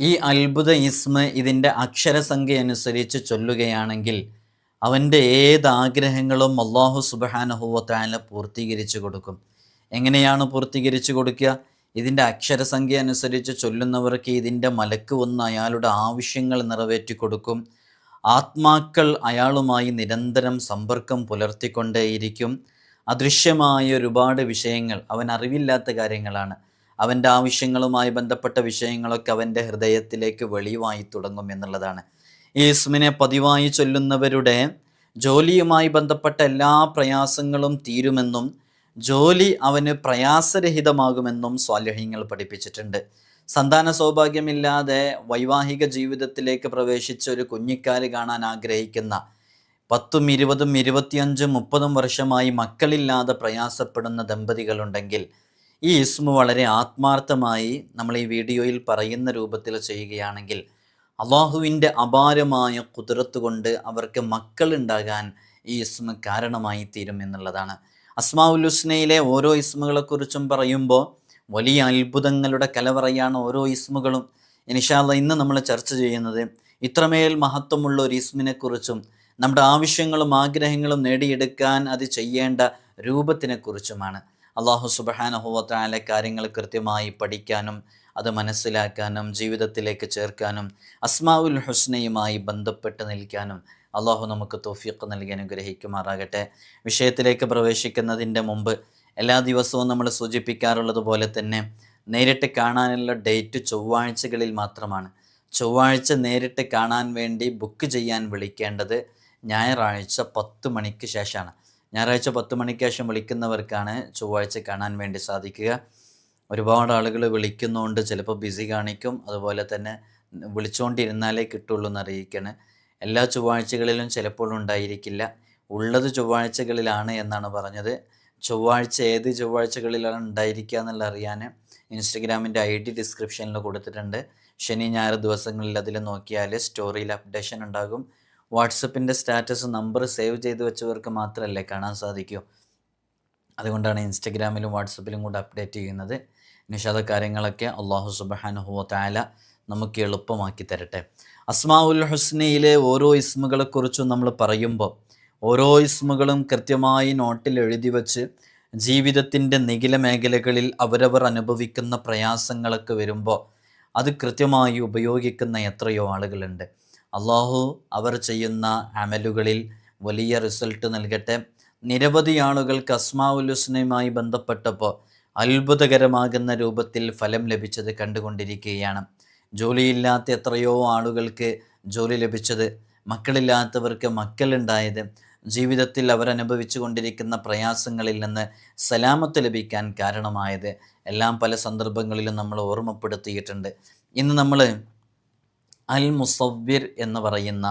ഈ അത്ഭുത ഇസ്മ ഇതിന്റെ അക്ഷരസംഖ്യ അനുസരിച്ച് ചൊല്ലുകയാണെങ്കിൽ അവന്റെ ഏത് ആഗ്രഹങ്ങളും അള്ളാഹു സുബഹാനഹുവത്താല പൂർത്തീകരിച്ചു കൊടുക്കും. എങ്ങനെയാണ് പൂർത്തീകരിച്ചു കൊടുക്കുക? ഇതിന്റെ അക്ഷരസംഖ്യ അനുസരിച്ച് ചൊല്ലുന്നവർക്ക് ഇതിന്റെ മലക്ക് വന്ന് അയാളുടെ ആവശ്യങ്ങൾ നിറവേറ്റി കൊടുക്കും. ആത്മാക്കൾ അയാളുമായി നിരന്തരം സമ്പർക്കം പുലർത്തിക്കൊണ്ടേയിരിക്കും. അദൃശ്യമായ ഒരുപാട് വിഷയങ്ങൾ അവൻ അറിവില്ലാത്ത കാര്യങ്ങളാണ്. അവന്റെ ആവശ്യങ്ങളുമായി ബന്ധപ്പെട്ട വിഷയങ്ങളൊക്കെ അവന്റെ ഹൃദയത്തിലേക്ക് വെളിവായി തുടങ്ങും എന്നുള്ളതാണ്. ഈ ഇസ്മിനെ പതിവായി ചൊല്ലുന്നവരുടെ ജോലിയുമായി ബന്ധപ്പെട്ട എല്ലാ പ്രയാസങ്ങളും തീരുമെന്നും ജോലി അവന് പ്രയാസരഹിതമാകുമെന്നും സ്വാലഹ്യങ്ങൾ പഠിപ്പിച്ചിട്ടുണ്ട്. സന്താന സൗഭാഗ്യമില്ലാതെ വൈവാഹിക ജീവിതത്തിലേക്ക് പ്രവേശിച്ച ഒരു കുഞ്ഞിക്കാൽ കാണാൻ ആഗ്രഹിക്കുന്ന പത്തും ഇരുപതും ഇരുപത്തിയഞ്ചും മുപ്പതും വർഷമായി മക്കളില്ലാതെ പ്രയാസപ്പെടുന്ന ദമ്പതികളുണ്ടെങ്കിൽ ഈ ഇസ്മു വളരെ ആത്മാർത്ഥമായി നമ്മൾ ഈ വീഡിയോയിൽ പറയുന്ന രൂപത്തിൽ ചെയ്യുകയാണെങ്കിൽ അള്ളാഹുവിന്റെ അപാരമായ കുതിരത്ത് കൊണ്ട് അവർക്ക് മക്കളുണ്ടാകാൻ ഈ ഇസ്മ കാരണമായി തീരും എന്നുള്ളതാണ്. അസ്മാഉൽ ഹുസ്നയിലെ ഓരോ ഇസ്മുകളെക്കുറിച്ചും പറയുമ്പോൾ വലിയ അത്ഭുതങ്ങളുടെ കലവറയാണ് ഓരോ ഇസ്മുകളും. ഇനിഷാല്ല ഇന്ന് നമ്മൾ ചർച്ച ചെയ്യുന്നത് ഇത്രമേൽ മഹത്വമുള്ള ഒരു ഇസ്മിനെക്കുറിച്ചും നമ്മുടെ ആവശ്യങ്ങളും ആഗ്രഹങ്ങളും നേടിയെടുക്കാൻ അത് ചെയ്യേണ്ട രൂപത്തിനെക്കുറിച്ചുമാണ്. അള്ളാഹു സുബഹാനഹുവത്തായ കാര്യങ്ങൾ കൃത്യമായി പഠിക്കാനും അത് മനസ്സിലാക്കാനും ജീവിതത്തിലേക്ക് ചേർക്കാനും അസ്മാവുൽ ഹുസ്നയുമായി ബന്ധപ്പെട്ട് നിൽക്കാനും അള്ളാഹു നമുക്ക് തോഫിയൊക്കെ നൽകി അനുഗ്രഹിക്കുമാറാകട്ടെ. വിഷയത്തിലേക്ക് പ്രവേശിക്കുന്നതിന്റെ മുമ്പ് എല്ലാ ദിവസവും നമ്മൾ സൂചിപ്പിക്കാറുള്ളത് പോലെ തന്നെ നേരിട്ട് കാണാനുള്ള ഡേറ്റ് ചൊവ്വാഴ്ചകളിൽ മാത്രമാണ്. ചൊവ്വാഴ്ച നേരിട്ട് കാണാൻ വേണ്ടി ബുക്ക് ചെയ്യാൻ വിളിക്കേണ്ടത് ഞായറാഴ്ച പത്ത് മണിക്ക് ശേഷമാണ്. ഞായറാഴ്ച പത്ത് മണിക്ക് ശേഷം വിളിക്കുന്നവർക്കാണ് ചൊവ്വാഴ്ച കാണാൻ വേണ്ടി സാധിക്കുക. ഒരുപാട് ആളുകൾ വിളിക്കുന്നതുകൊണ്ട് ചിലപ്പോൾ ബിസി കാണിക്കും. അതുപോലെ തന്നെ വിളിച്ചുകൊണ്ടിരുന്നാലേ കിട്ടുള്ളൂ എന്ന് എല്ലാ ചൊവ്വാഴ്ചകളിലും ചിലപ്പോൾ ഉണ്ടായിരിക്കില്ല. ഉള്ളത് ചൊവ്വാഴ്ചകളിലാണ് എന്നാണ് പറഞ്ഞത്. ചൊവ്വാഴ്ച ഏത് ചൊവ്വാഴ്ചകളിലാണ് ഉണ്ടായിരിക്കുക എന്നുള്ള അറിയാൻ ഇൻസ്റ്റഗ്രാമിന്റെ ഐ ഡി ഡിസ്ക്രിപ്ഷനിൽ കൊടുത്തിട്ടുണ്ട്. ശനി ഞായർ ദിവസങ്ങളിൽ അതിൽ നോക്കിയാൽ സ്റ്റോറിയിൽ അപ്ഡേഷൻ ഉണ്ടാകും. വാട്സപ്പിന്റെ സ്റ്റാറ്റസ് നമ്പർ സേവ് ചെയ്ത് വെച്ചവർക്ക് മാത്രമല്ലേ കാണാൻ സാധിക്കൂ. അതുകൊണ്ടാണ് ഇൻസ്റ്റഗ്രാമിലും വാട്സപ്പിലും കൂടെ അപ്ഡേറ്റ് ചെയ്യുന്നത്. നിഷാദ കാര്യങ്ങളൊക്കെ അള്ളാഹു സുബഹാനുഹുവ താല നമുക്ക് എളുപ്പമാക്കി തരട്ടെ. അസ്മാഉൽ ഹുസ്നയിലെ ഓരോ ഇസ്മുകളെക്കുറിച്ചും നമ്മൾ പറയുമ്പോൾ ഓരോ ഇസ്മുകളും കൃത്യമായി നോട്ടിൽ എഴുതി വച്ച് ജീവിതത്തിന്റെ നികില മേഖലകളിൽ അവരവർ അനുഭവിക്കുന്ന പ്രയാസങ്ങളൊക്കെ വരുമ്പോൾ അത് കൃത്യമായി ഉപയോഗിക്കുന്ന എത്രയോ ആളുകളുണ്ട്. അള്ളാഹു അവർ ചെയ്യുന്ന അമലുകളിൽ വലിയ റിസൾട്ട് നൽകട്ടെ. നിരവധി അസ്മാഉൽ ഹുസ്നയുമായി ബന്ധപ്പെട്ടപ്പോൾ അത്ഭുതകരമാകുന്ന രൂപത്തിൽ ഫലം ലഭിച്ചത് കണ്ടുകൊണ്ടിരിക്കുകയാണ്. ജോലിയില്ലാത്ത എത്രയോ ആളുകൾക്ക് ജോലി ലഭിച്ചത് മക്കളില്ലാത്തവർക്ക് മക്കളുണ്ടായത് ജീവിതത്തിൽ അവരനുഭവിച്ചു കൊണ്ടിരിക്കുന്ന പ്രയാസങ്ങളിൽ നിന്ന് സലാമത്ത് ലഭിക്കാൻ കാരണമായത്. എല്ലാം പല സന്ദർഭങ്ങളിലും നമ്മൾ ഓർമ്മപ്പെടുത്തിയിട്ടുണ്ട്. ഇന്ന് നമ്മൾ അൽ മുസവ്വിർ എന്ന് പറയുന്ന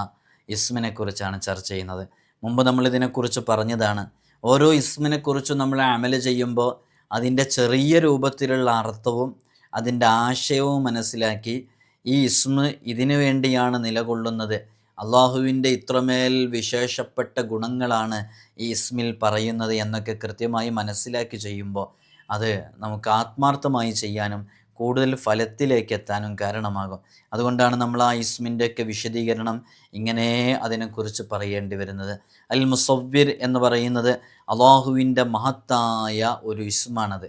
ഇസ്മിനെക്കുറിച്ചാണ് ചർച്ച ചെയ്യുന്നത്. മുമ്പ് നമ്മൾ ഇതിനെക്കുറിച്ച് പറഞ്ഞതാണ്. ഓരോ ഇസ്മിനെക്കുറിച്ചും നമ്മൾ അമൽ ചെയ്യുമ്പോൾ അതിന്റെ ചെറിയ രൂപത്തിലുള്ള അർത്ഥവും അതിന്റെ ആശയവും മനസ്സിലാക്കി ഈ ഇസ്മ് ഇതിനു വേണ്ടിയാണ് നിലകൊള്ളുന്നത്. അള്ളാഹുവിന്റെ ഇത്രമേൽ വിശേഷപ്പെട്ട ഗുണങ്ങളാണ് ഈ ഇസ്മിൽ പറയുന്നത് എന്നൊക്കെ കൃത്യമായി മനസ്സിലാക്കി ചെയ്യുമ്പോൾ അത് നമുക്ക് ആത്മാർത്ഥമായി ചെയ്യാനും കൂടുതൽ ഫലത്തിലേക്ക് എത്താനും കാരണമാകും. അതുകൊണ്ടാണ് നമ്മൾ ആ ഇസ്മിന്റെയൊക്കെ വിശദീകരണം ഇങ്ങനെ അതിനെക്കുറിച്ച് പറയേണ്ടി വരുന്നത്. അൽ മുസവ്വിർ എന്ന് പറയുന്നത് അള്ളാഹുവിന്റെ മഹത്തായ ഒരു ഇസ്മാണത്.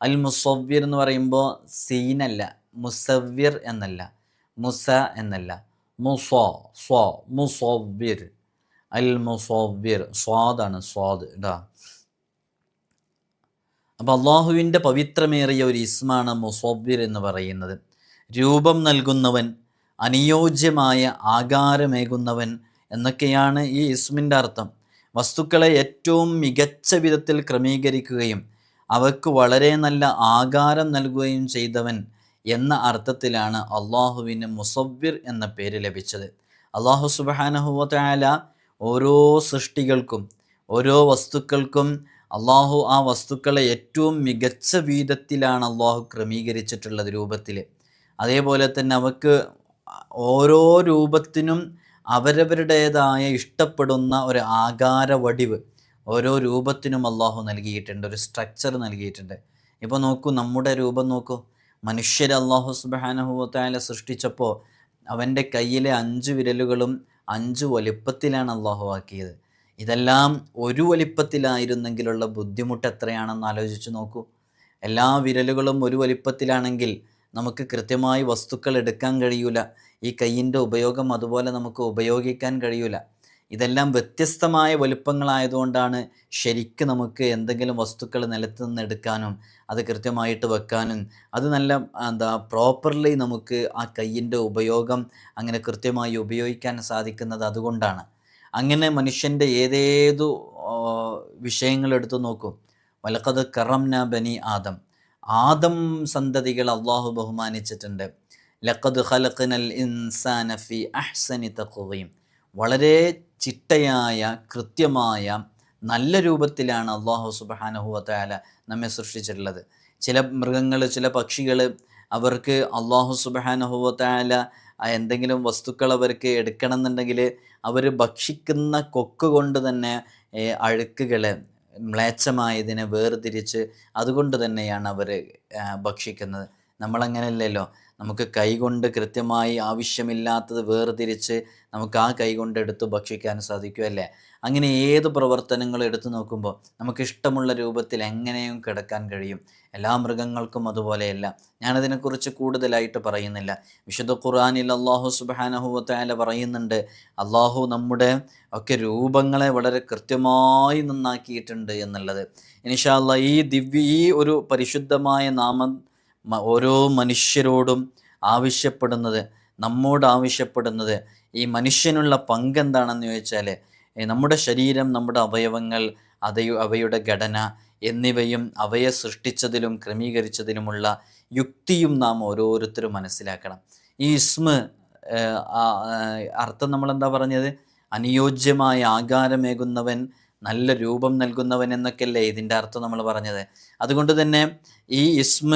അൽ മുസവ്വിർ എന്ന് പറയുമ്പോൾ സീനല്ല മുസവ്വിർ എന്നല്ല മുസ എന്നല്ല മുസോ സ്വ മുസവ്വിർ. അൽ മുസവ്വിർ സ്വാദാണ് സ്വാദ് ഇടാ അപ്പോൾ അള്ളാഹുവിന്റെ പവിത്രമേറിയ ഒരു ഇസ്മാണ് മുസോബിർ എന്ന് പറയുന്നത്. രൂപം നൽകുന്നവൻ അനുയോജ്യമായ ആകാരമേകുന്നവൻ എന്നൊക്കെയാണ് ഈ ഇസ്മിന്റെ അർത്ഥം. വസ്തുക്കളെ ഏറ്റവും മികച്ച വിധത്തിൽ ക്രമീകരിക്കുകയും അവക്ക് വളരെ നല്ല ആകാരം നൽകുകയും ചെയ്തവൻ എന്ന അർത്ഥത്തിലാണ് അള്ളാഹുവിന് മുസവ്വിർ എന്ന പേര് ലഭിച്ചത്. അള്ളാഹു സുബാനഹുവല ഓരോ സൃഷ്ടികൾക്കും ഓരോ വസ്തുക്കൾക്കും അള്ളാഹു ആ വസ്തുക്കളെ ഏറ്റവും മികച്ച വീതത്തിലാണ് അള്ളാഹു ക്രമീകരിച്ചിട്ടുള്ളത് രൂപത്തിൽ. അതേപോലെ തന്നെ അവക്ക് ഓരോ രൂപത്തിനും അവരവരുടേതായ ഇഷ്ടപ്പെടുന്ന ഒരു ആകാര വടിവ് ഓരോ രൂപത്തിനും അള്ളാഹു നൽകിയിട്ടുണ്ട് ഒരു സ്ട്രക്ചർ നൽകിയിട്ടുണ്ട്. ഇപ്പോൾ നോക്കൂ നമ്മുടെ രൂപം നോക്കൂ. മനുഷ്യരെ അള്ളാഹു സുബാനഹുവത്തായ സൃഷ്ടിച്ചപ്പോൾ അവന്റെ കയ്യിലെ അഞ്ച് വിരലുകളും അഞ്ച് വലിപ്പത്തിലാണ് അള്ളാഹു ആക്കിയത്. ഇതെല്ലാം ഒരു വലിപ്പത്തിലായിരുന്നെങ്കിലുള്ള ബുദ്ധിമുട്ട് എത്രയാണെന്ന് ആലോചിച്ച് നോക്കൂ. എല്ലാ വിരലുകളും ഒരു വലിപ്പത്തിലാണെങ്കിൽ നമുക്ക് കൃത്യമായി വസ്തുക്കൾ എടുക്കാൻ കഴിയൂല. ഈ കയ്യിന്റെ ഉപയോഗം അതുപോലെ നമുക്ക് ഉപയോഗിക്കാൻ കഴിയൂല. ഇതെല്ലാം വ്യത്യസ്തമായ വലുപ്പങ്ങളായതുകൊണ്ടാണ് ശരിക്കും നമുക്ക് എന്തെങ്കിലും വസ്തുക്കൾ നിലത്ത് നിന്ന് എടുക്കാനും അത് കൃത്യമായിട്ട് വെക്കാനും അത് നല്ല എന്താ പ്രോപ്പർലി നമുക്ക് ആ കയ്യിന്റെ ഉപയോഗം അങ്ങനെ കൃത്യമായി ഉപയോഗിക്കാൻ സാധിക്കുന്നത് അതുകൊണ്ടാണ്. അങ്ങനെ മനുഷ്യന്റെ ഏതേതു വിഷയങ്ങൾ എടുത്തു നോക്കും. വലക്കത് കറംന ബനി ആദം. ആദം സന്തതികൾ അള്ളാഹു ബഹുമാനിച്ചിട്ടുണ്ട്. ലക്കത് ഖലഖനൽ ഇൻസാന ഫി അഹ്സനി തക്കുകയും വളരെ ചിട്ടയായ കൃത്യമായ നല്ല രൂപത്തിലാണ് അള്ളാഹു സുബാനഹുവത്തായ നമ്മെ സൃഷ്ടിച്ചിട്ടുള്ളത്. ചില മൃഗങ്ങൾ ചില പക്ഷികൾ അവർക്ക് അള്ളാഹു സുബാനഹുവത്തായ എന്തെങ്കിലും വസ്തുക്കൾ അവർക്ക് എടുക്കണം എന്നുണ്ടെങ്കിൽ അവർ ഭക്ഷിക്കുന്ന കൊക്ക് കൊണ്ട് തന്നെ അഴുക്കുകൾ മ്ലേച്ഛമായതിനെ വേർതിരിച്ച് അതുകൊണ്ട് തന്നെയാണ് അവർ ഭക്ഷിക്കുന്നത്. നമ്മളങ്ങനെയല്ലല്ലോ. നമുക്ക് കൈകൊണ്ട് കൃത്യമായി ആവശ്യമില്ലാത്തത് വേർതിരിച്ച് നമുക്ക് ആ കൈകൊണ്ട് എടുത്ത് ഭക്ഷിക്കാൻ സാധിക്കും അല്ലേ? അങ്ങനെ ഏത് പ്രവർത്തനങ്ങൾ എടുത്തു നോക്കുമ്പോൾ നമുക്ക് ഇഷ്ടമുള്ള രൂപത്തിൽ എങ്ങനെയും കിടക്കാൻ കഴിയും. എല്ലാ മൃഗങ്ങൾക്കും അതുപോലെയല്ല. ഞാനതിനെക്കുറിച്ച് കൂടുതലായിട്ട് പറയുന്നില്ല. വിശുദ്ധ ഖുർആാനിൽ അള്ളാഹു സുബാനഹുവത്തായ പറയുന്നുണ്ട് അള്ളാഹു നമ്മുടെ ഒക്കെ രൂപങ്ങളെ വളരെ കൃത്യമായി നന്നാക്കിയിട്ടുണ്ട് എന്നുള്ളത്. ഇനിഷാല്ല ഈ ദിവ്യ ഈ ഒരു പരിശുദ്ധമായ നാമം ഓരോ മനുഷ്യരോടും ആവശ്യപ്പെടുന്നത് നമ്മോട് ആവശ്യപ്പെടുന്നത് ഈ മനുഷ്യനുള്ള പങ്ക് എന്താണെന്ന് ചോദിച്ചാൽ നമ്മുടെ ശരീരം നമ്മുടെ അവയവങ്ങൾ അത അവയുടെ ഘടന എന്നിവയും അവയെ സൃഷ്ടിച്ചതിലും ക്രമീകരിച്ചതിലുമുള്ള യുക്തിയും നാം ഓരോരുത്തരും മനസ്സിലാക്കണം. ഈ ഇസ്മ അർത്ഥം നമ്മളെന്താ പറഞ്ഞത്? അനുയോജ്യമായ ആകാരമേകുന്നവൻ നല്ല രൂപം നൽകുന്നവൻ എന്നൊക്കെയല്ലേ ഇതിന്റെ അർത്ഥം നമ്മൾ പറഞ്ഞത്. അതുകൊണ്ട് തന്നെ ഈ ഇസ്മ